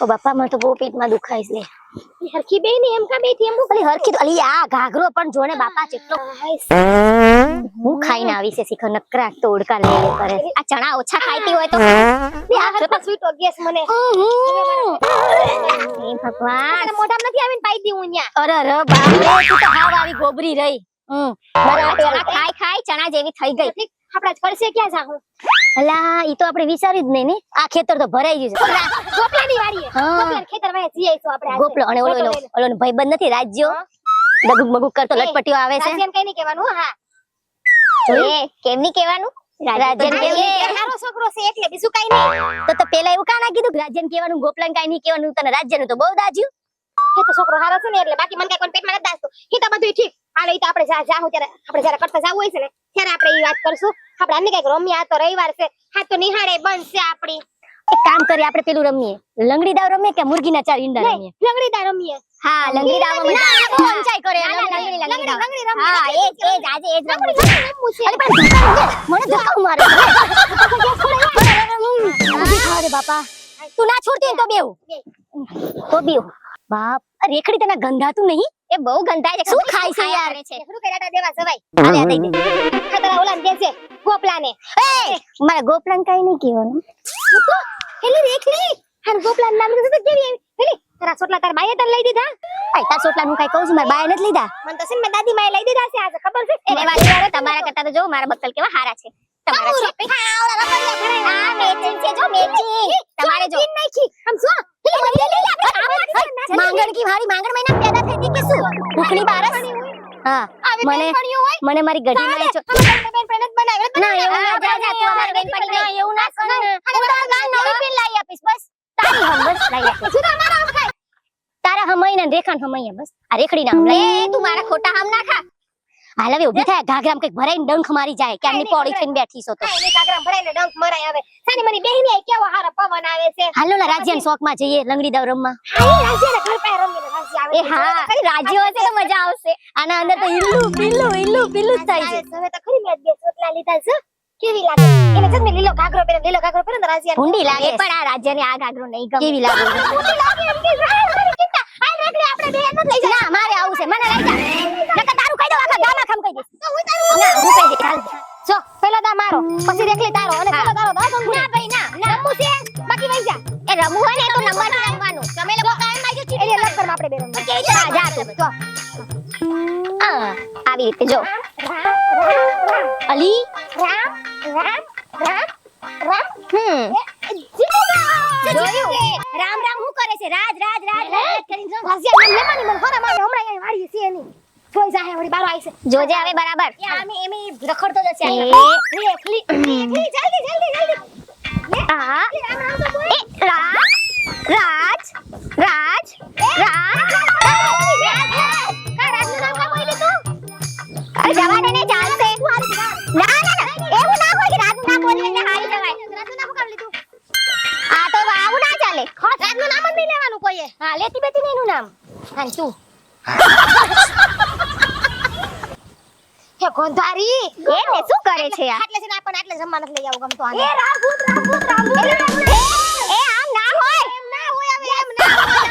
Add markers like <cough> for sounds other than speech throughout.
ઓ બાપા મને તો બહુ પેટમાં દુખાય છે. હરખી બે ની એમ કા બેઠી એમ અલી હરખી તો અલી આ ઘાઘરો પણ જોને બાપા જેટલો હું ખાઈને આવી છે શીખર નકરા તોડકા લે લે કરે આ ચણા ઓછા ખાઈતી હોય તો આ હરખા સ્વીટ ગેસ મને. હે. ભગવાન. મોઢામ નથી આવીને પાઈ દીધું ન્યા અરે અરે બાપ તું તો હાવ આવી ગોબરી રહી. હમ. મારા ચણા ખાઈ ખાઈ ચણા જેવી થઈ ગઈ. આપડા કરશે ક્યાં જાહું? અલા ઈ તો આપણે વિચારી જ નહીં ને. આ ખેતર તો ભરાઈ ગયું છે. ગોપલાની વાડીએ. ગોપલાના ખેતર વાય જઈ આઈશું આપણે. ગોપલો અને ઓલો ઓલો. ભાઈબંધ નથી રાજ્યો. ડગુક મગુક કરતો લટપટીઓ આવે છે. રાજ્યને કઈ નહીં કહેવાનું હા. એ? કેમ ની કહેવાનું? રાજ્યન એ કેવું તારો છોકરો છે એટલે બીજું કઈ નહીં. તો તો પેલા એવું કાના કીધું કે કેવાનું કહેવાનું ગોપલાન કઈ નહીં કહેવાનું તને રાજ્યનું તો બહુ દાજ્યું. કે તો છોકરો હારો છે ને એટલે બાકી મને કઈ કોઈ પેટમાં નથી દાસતો કે તો બધું ઠીક. હાલો ઈ તો આપણે જા જાહું ત્યારે. આપણે જ્યારે કરતા જાવું હોય છે ને ત્યારે આપણે ઈ વાત કરશું. આપણે આને કંઈક રમ્યા આ તો રવિવાર છે. હા તો નિહાળે બંધ છે આપણી. એક કામ કરીએ આપણે પેલું રમીએ. લંગડી દાવ રમીએ કે મુરગીના ચાર ઈંડા રમીએ? લંગડી દાવ રમીએ. હા લંગડી દાવ ના, બહુ અંચાઈ કરે લંગડી લંગડી, લંગડી દાવ. લંગડી રમીએ. હા એ એ જ આજે એ જ રમવું રમવું છે અરે પણ મને ધક્કા મારે. અરે બાપા તું ના છોડતી તો બેવ તો બેવ બાપ રેખડી તને ગંધાતું નહીં? એ બહુ ગંધાય છે શું ખાય છે યાર? શું કે દાદા દેવા જવાય. આ દઈ દે. ખતરા ઓલાને છે ગોપલાને. એ મારા ગોપલાન કઈ નહીં કહેવાનું. તો હેલી રેખલી હાર નામ તો કેવી આવી? તારા સોટલા તાર બાઈએ તને લઈ દીધા? આય તાર સોટલા હું કઈ કહું છું મારા બાએ નથી લીધા. મને તો સિમ દાદી માએ લઈ દીધા છે આજે ખબર છે? એને વાત કરે તમારા કરતા તો જો મારા બક્કલ કેવા હારા છે. તમારા છે. આ મેચિંગ છે જો મેચિંગ. તમારે જો. આમ જો. માંગણ કી ભારી માંગણ મહિના પેદા થઈ હતી કે શું? ભૂખની બારસ? હા. મને મને મારી ગઢીમાં છો ના એવું ના જા જા તું અમારી બેનપણી ના એવું ના કર. ને હું તારા નવી પેન લાવી આપીશ બસ. તારી હમ લાવી આપીશ. તારા હમઈ ને રેખાન હમઈ બસ. આ રેખડી ના હમ. લે તું મારા ખોટા હમ ના ખા. હાલ હવે ઊભી થાય ઘાઘરામ કંઈક ભરાઈને ડંખ મારી જાય. કે આમની પોળી થઈને બેઠી છો તો. હાલો ના રાજ્યન શોખમાં જઈએ લંગડી દાવ રમવા. એ હા રાજ્યો હશે તો મજા આવશે આના અંદર તો ઈલ્લુ પીલ્લુ ઈલ્લુ પીલ્લુ થાય છે કેવી લાગે એને છે ને લીલો ઘાઘરો પહેરે લીલો ઘાઘરો પહેરે ને રાજીયા ભૂંડી લાગે પણ આ રાજ્યને આ ઘાઘરો નહીં ગમે કેવી લાગે ભૂંડી લાગે એમ કે હાલ રેકડી આપણે બે નથી લઈ ના મારે આવું છે મને લઈ જા નકર તારું કહી દો આખા ગામા ખમ કહી દઈશ ના હું કહી દઈશ હાલ. જો પેલો દા મારો પછી રેકલી તારો અને પેલો તારો દા ના ભાઈ ના ના રમવું છે બાકી વઈ જા એ રમવું હોય ને તો નંબર આવી રીતે જો અલી રામ રામ રામ રામ હમ જીવતા જોયું રામ રામ શું કરે છે રાજ રાજ રાજ રાજ કરીને જો. રાજીયા નામ લેવાની મને ખરા મારે હમણાં અહીંયા વાડી છે એની જોઈ જાહે વળી બારો આવી છે જોજે હવે બરાબર એ આમે એમે રખડતો જશે એ. અહીંયા. રેખલી રેખલી જલ્દી જલ્દી જલ્દી આ હાલ તું <laughs> હે ગોંધારી એ ને શું કરે છે આ? આટલે છે ને આપણને આટલે જમવા નથી લઈ આવું ગમતો આને. એ રાજભૂત રાજભૂત રાજભૂત એ આમ ના હોય. એમ ના હોય હવે એમ ના હોય.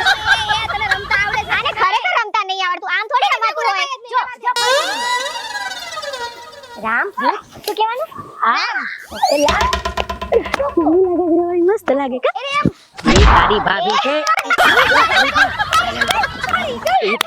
<laughs> એ તને રમતા આવડે છે. આને ખરેખર રમતા નહીં આવડતું. આમ થોડી રમાતું હોય. જો જો રામ શું કહેવાનું? હા પેલા મસ્ત લાગે કા તારી ભાભી છે પડી ગઈ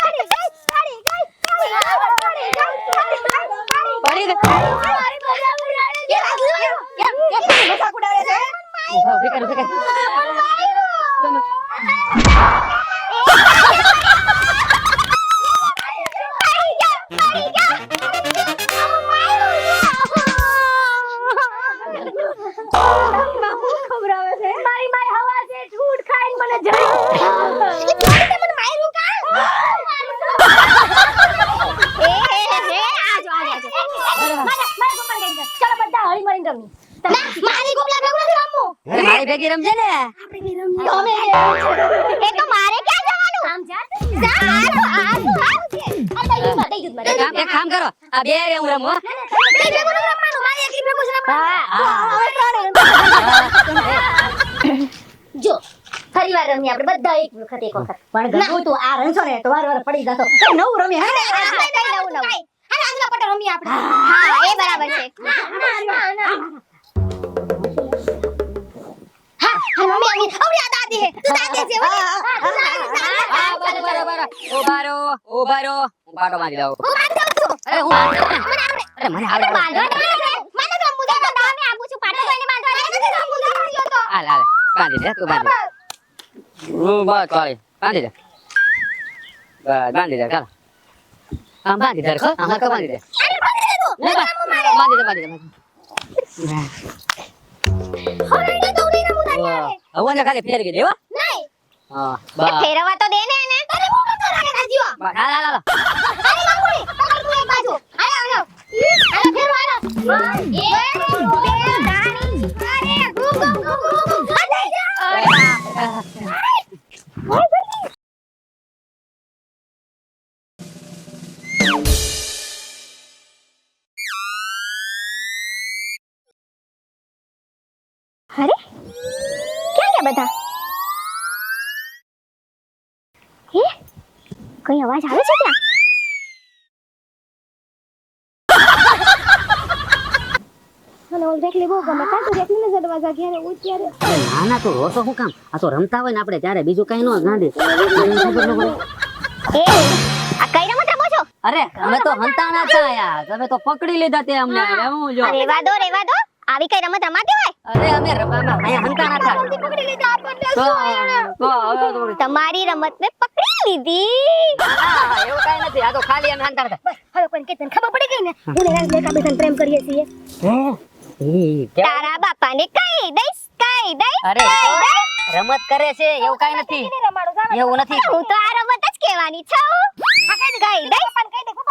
ભેગી રમજે ને? તમે એ તો મારે ક્યાં જવાનું? આમ જા જા આ તો આ દઈ એક કામ- કરો. આ બે રે હું રમું હો. ભેગું રમવાનું. મારી એકલી ભેગું જ રમવાનું. જો ફરી વાર રમીએ આપણે બધા એક વખત એક વખત. પણ ગંગુ તું. આ રણછો ને તો વાર વાર પડી જતો કઈ નવું રમી હે નવું નવું. હાલો આંધળા પટ્ટા રમીએ આપણે હા એ બરાબર છે. હા હા. મમ્મી આવી હવે આ દાદી હે તું દાદી છે ઊભા રહો ઊભા રહો હું પાટો બાંધી દઉં હું બાંધી દઉં છું. અરે હું બાંધી દઉં ને. અરે મને આવડે. બાંધો આવડે. મને રમવું દે તો દામે આપું. છું પાટો એને બાંધવા દે નથી રમવું દે તો હાલ હાલ. બાંધી દે તું બાંધી. હું બસ ચાલી બાંધી દે. બાંધી દે ચાલ. આમ બાંધી દે ખો આમ બાંધી દે. અરે બાંધી દે બાંધી દે બાંધી દે બાંધી દે. હવે એને તો ઉડી રમવું તારી હારે. ને ખાલી ફેરવી દે હો નહીં હા બસ ફેરવવા તો દે ને એને તારે હું નતો રાખે દાદીઓ બા લા લા લા અરે ગંગુડી પકડ તું એક બાજુ હાલો હાલો હાલો ફેરવા હાલો એક બે ત્રણ અરે ઘૂમ ઘૂમ ઘૂમ જા અરે કઈ અવાજ આવે છે ત્યાં મને ઓલ બહુ ગમે. કાં તો રેકલીને જ દરવાજા ઘેરે ઉત્યારે અરે ના ના તો રોતો શું કામ? આ તો રમતા હોય ને આપણે ત્યારે બીજું કઈ નો ન એ આ કઈ રમત રમો છો? અરે અમે તો હંતાણા છે યાર તમે તો પકડી લીધા તે અમને. રમવું જો. રેવા દો રેવા દો આવી કઈ રમત રમાતી હોય? અરે અમે રમવામાં હંતા થા પકડી લીધા આપણને તો તો હવે તમારી રમત ને પકડી લીધી. હા, એવું કઈ નથી આ તો ખાલી અમે હંતા થા હવે કોઈ કે તને ખબર પડી ગઈ ને? હું ને રાજ બેકા બેસન પ્રેમ કરીએ છીએ. તારા બાપા ને કઈ દઈશ કઈ દઈશ અરે રમત કરે છે એવું કઈ નથી. એવું નથી. હું તો આ રમત જ કહેવાની છું. કઈ દઈશ.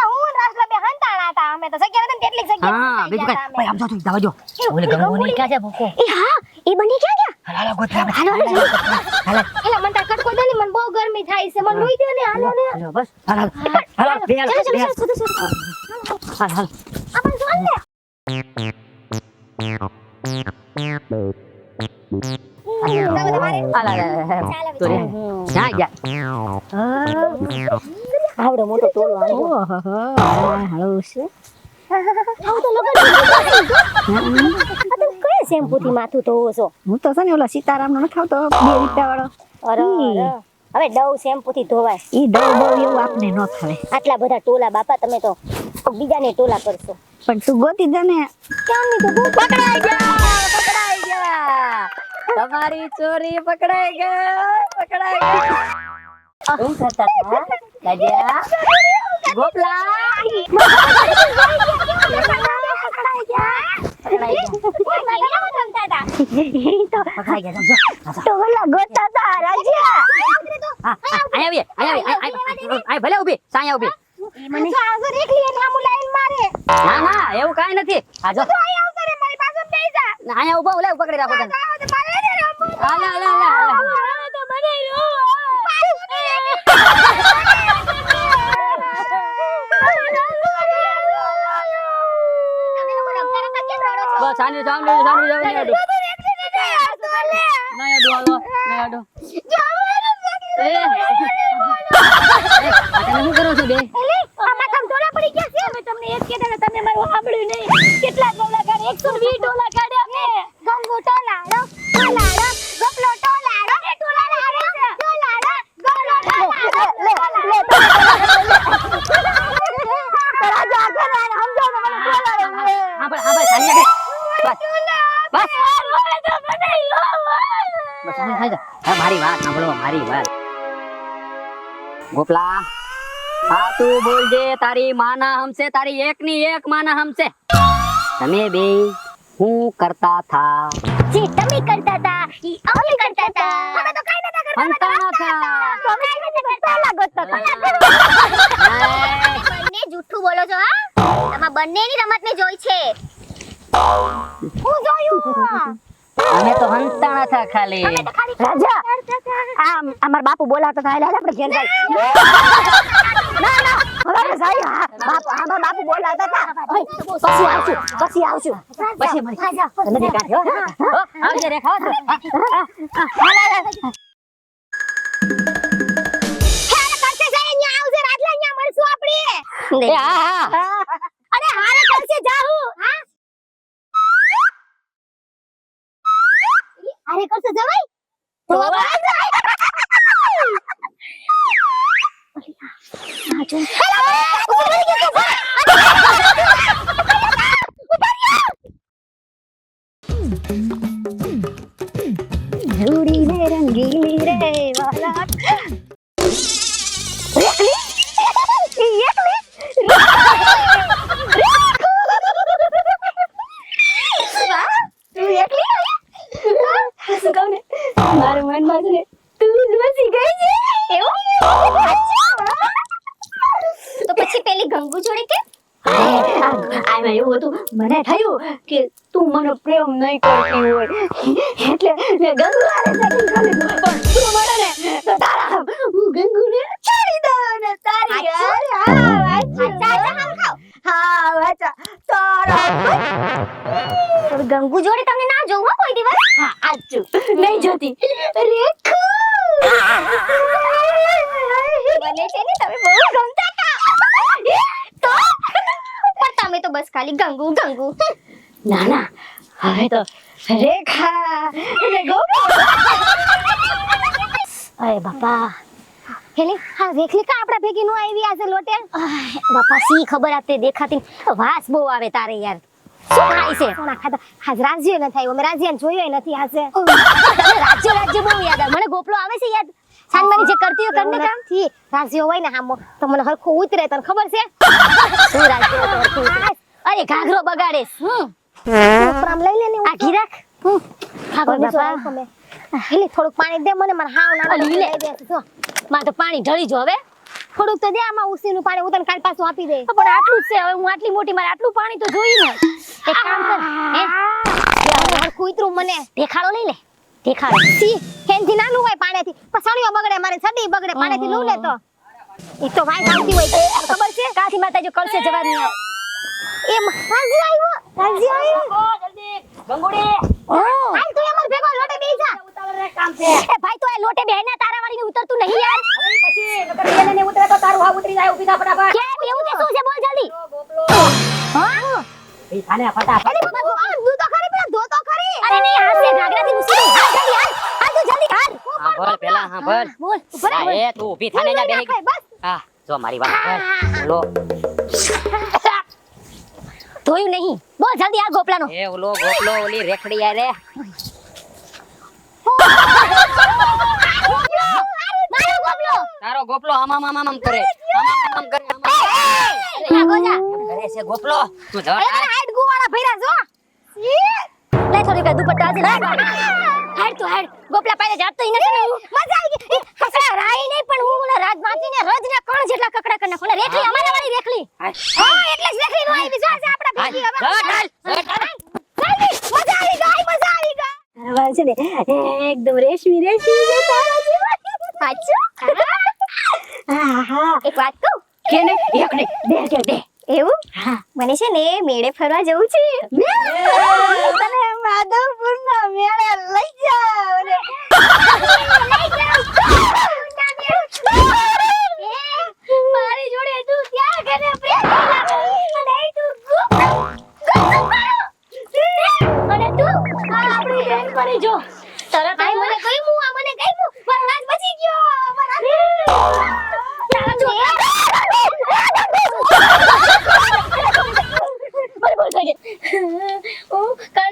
પણ કહી દે પપ્પા હું ને રાજલા બે હંતાણા હતા અમે તો જગ્યા નથી ને તેટલી જ જગ્યા હા બીજું કઈ ભાઈ આમ જો તું દવા જો ઓલે ગંગોની ક્યાં છે ભૂકો એ હા એ બની ક્યાં ગયા હાલ હાલ ગોતરા હાલો હાલો હાલ એલા મને તાર કટકો દે ને મને બહુ ગરમી થાય છે મને લોહી દે ને હાલો ને હાલ બસ હાલ હાલ હાલ હાલ બે હાલ બે હાલ હાલ હાલ આપણ જોન ને તમે તમારે હાલ હાલ ચાલ તો રે ક્યાં ગયા આવડો મોટો ટોલો તો કયા શેમ્પુ થી માથું ધોવો છો હું તો છે ને ઓલા સીતારામ નો ખાવતો બે રૂપિયા વાળો અરે હવે ડવ શેમ્પુ થી ધોવાય ઈ દવ બહુ એવું આપને ન થાય આટલા બધા ટોલા બાપા તમે તો બીજાને ટોલા કરશો પણ તું ગોતી દે ને ક્યાંની તો બહુ પકડાઈ ગયા પકડાઈ ગયા તમારી ચોરી પકડાઈ ગઈ પકડાઈ ગઈ શું કરતા હતા દાદા ગોપલા એવું કાંઈ નથી આજો અહીંયા ઊભા ઓલે પકડી રાખો હાલે હાલે હાલે બસ સાંજે ના ના એ. આ શું કરો છો બે આમાં તમ ડોલા પડી ગયા છે. અમે તમને એક કહેતા તમે મારું સાંભળ્યું નહીં. કેટલા ડોલા કાઢ્યા 120 ડોલા સાંજે મારી વાત સાંભળો મારી વાત. ગોપલા હા તું બોલજે તારી માના હમસે તારી એક ની એક માના હમસે તમે બે હું કરતા થા. જી તમે કરતા થા ઈ અમે કરતા થા. અમે તો કઈ નતા કરતા હંતાણા થા તો કઈ નતા કરતા. લાગો તો બંને જૂઠું બોલો છો હા? તમારા બંનેની રમત મેં જોઈ છે. હું જોયું અમે તો ના થા ખાલી રાજા! આમ અમાર બાપુ બોલાવતા હતા એટલે આપણે ઘેર જાય. ના ના હવે આપણે જાય. અમાર બાપુ બોલાવતા હતા. પછી આવશું પછી આવશું. પછી મળી તમે દેખાડ્યો આવજે રે ખાવ અરે હારે કરશે જાહું. હારે કરશે જવાય? તો રંગીલી રે મને થયું કે તું મને પ્રેમ નહીં કરતી હોય. એટલે મેં ગંગુવારે setting કરી દીધું. પણ તું મને ને તો તારા હું ગંગુને છોડી દઉં ને તારી યાર હા વાંચો. હા વાચા તારા ગંગુ જોડે તમને ના જોઉં હો કોઈ દિવસ? હા આજ નહીં જોતી. રેખા મને છે ને તમે બહુ ગમતા હતા તો પણ તમે તો બસ ખાલી ગંગુ ગંગુ ના ના હવે તો રેખા અને ગોપી અરે બાપા હેલે હા રેખલી કા આપડા ભેગી નો આવી આજે લોટે? બાપા સી ખબર આપતે દેખાતી વાસ બહુ આવે તારે યાર. શું ખાય છે? સોના ખાતા આજ રાજ્ય ન થાય અમે રાજ્ય જોયો નથી આજે રાજ્ય રાજ્ય બહુ યાદ આવે. મને ગોપલો આવે છે યાદ? સાનમાની જે કરતી હોય કરને કામ? થી રાજ્ય હોય ને હામો. તો મને હરખું ઉતરે તને ખબર છે? શું રાજ્ય. અરે ઘાઘરો બગાડે. હમ. પ્રામ લઈ લે ને આ ઘી રાખ. હમ. રાખો મેં હેલી થોડુંક પાણી દે મને મારા હાવ નાનો લે. લઈ દે જો. માં તો પાણી ઢળી જો હવે. થોડુંક તો દે આમાં ઉસીનું પાણી હું તને કાલ પાછું આપી દે. પણ આટલું જ છે હવે હું આટલી મોટી મારે આટલું પાણી તો જોઈએ ને એક કામ કર હે? હરખું મને. દેખાડો લઈ લે દેખાડો. સી હેનથી નાનું હોય પાણીથી. પસાણીઓ બગડે મારે છડી બગડે પાણીથી લઉં લે તો. એ તો વાય આવતી હોય ખબર છે? કાથી માતા જો કળશે જવા નહીં એમ હાજી આવ્યો? હાજી આવ્યો? ગંગુડી હાલ તું અમાર ભેગો લોટે બેહી જા કામ છે એ એ લોટે બેહને તારા વાળીને ઉતરતું નહીં યાર. પછી નકર ને ઉતરે તો તારું હા ઉતરી જાય ઊભી થા ફટાફટ. કેમ એવું કે શું છે? બોલ જલ્દી. હા? ઈ ખાને ફટાફટ. એની બાબુ આ દૂધ તો ખરી પેલા ધો તો ખરી. અરે નહીં હાથ લે ઘાઘરાથી ઉસી દે હા જલ્દી હાલ. હા તું જલ્દી હાલ. હા બોલ પેલા હા બોલ. બોલ ઉપર હા, એ તું ઊભી થાને જા બેહી હા જો મારી વાત ઓલો ધોયું નહીં. બોલ જલ્દી આ ગોપલાનો. એ ઓલો ગોપલો ઓલી રેખડી આરે તારો ગોપલો આમ આમ આમ આમ કરે આમ આમ આમ કરે. આમ આમ લા ગોજા આમ કરે છે ગોપલો? તું જવા. હાઈટ ગુવાળા ભર્યા જો. લે થોડી કઈ દુપટ્ટા આજે લાગ હેડ તું ગોપલા પાસે જાતો ઈ નથી હું મજા આવી ગઈ. કકડા રાઈ નહીં પણ હું ઓલા રાજ માતી ને રજ ના કણ જેટલા કકડા કરી નાખું રેખલી અમારા વાળી રેખલી હા એટલે જ દેખી નો આવી જો આજે આપડા ભેગી હવે જવા ચાલ જવા ચાલ મજા આવી ગઈ મજા આવી ગઈ તારા છે ને? એકદમ રેશમી રેશમી છે તારા જેવા. સાચું હા. હા એક વાત કહું? કે ને એક ને બે કે બે. એવું? હા. મને છે ને મેળે ફરવા જવું છે. તને માધવપુર ના મેળે લઈ જાવ ને. <laughs> મારી જોડે તું ત્યાં ઘરે પ્રેમ પડી જો. તરત આઈ મને કઈ મુ આ મને કઈ મુ પણ રાત બચી ગયો. મારા જો બોલ બોલ કઈ હું કલ